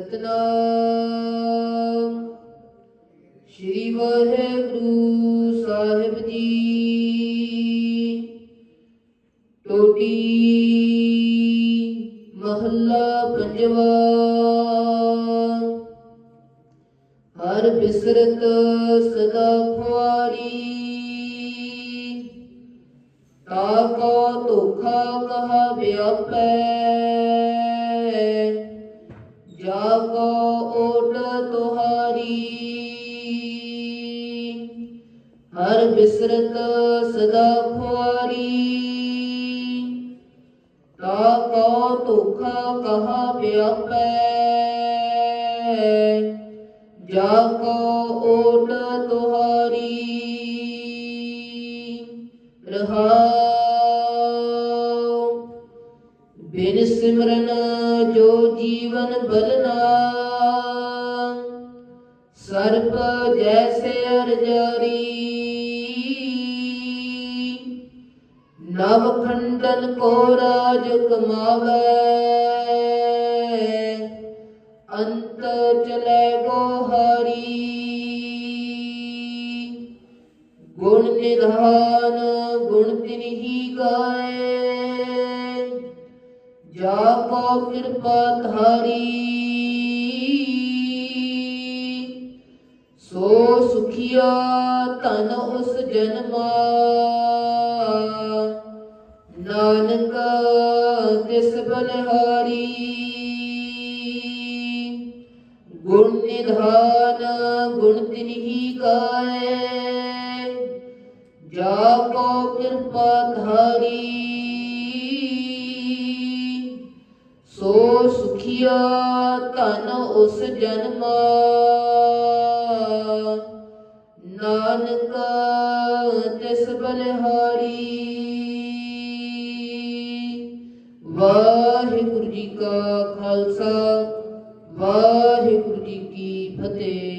ਸਤਨਾਮ। ਸ੍ਰੀ ਵਾਹਿਗੁਰੂ ਸਾਹਿਬ ਜੀ। ਟੋਟੀ ਮਹੱਲਾ ਪੰਜਵਾ। ਹਰ ਬਿਸਰਤ ਸਦਾ ਖੁਆਰੀ। ਤਾ ਕੋ ਧੋਖਾ ਕਹਾ ਵਿਆਪੈ। ਜਾ ਕੋ ਓਟ ਤੁਹਾਰੀ। ਹਰ ਬਿਸਰਤ ਸਦਾ ਖੁਆਰੀ। ਤਾ ਕੋ ਧੋਖਾ ਕਹਾ ਵਿਆਪੈ ਜਾ ਕੋ ਸਿਮਰਨ ਜੋ ਜੀਵਨ ਬਲਨਾ। ਸਰਪ ਜੈਸੇ ਅਰਜਰੀ। ਨਵ ਖੰਡਨ ਕੋ ਰਾਜ ਕਮਾਵੇ। ਅੰਤ ਚਲੇ ਗੋ ਹਰੀ। ਗੁਣ ਨਿਧਾਨ ਗੁਣ ਤਿਨਹੀ ਗਾਏ। ਜਾ ਕੋ ਕਿਰਪਾ ਧਾਰੀ। ਸੋ ਸੁਖੀਆ ਧਨ ਉਸ ਜਨਮਾ। ਨਾਨਕ ਤਿਸ ਬਲਹਾਰੀ ਗੁਣ ਨਿਧਾਨ, ਗੁਣ ਤਿਨਹੀ ਗਾਏ ਜਾ ਕੋ ਕਿਰਪਾ ਧਾਰੀ। ਸੁਖੀਆ ਧਨ ਉਸ ਜਨਮ। ਨਾਨਕ ਤਿਸ ਬਲਿਹਾਰੀ। ਵਾਹਿਗੁਰੂ ਜੀ ਕਾ ਖਾਲਸਾ, ਵਾਹਿਗੁਰੂ ਜੀ ਕੀ ਫਤਿਹ।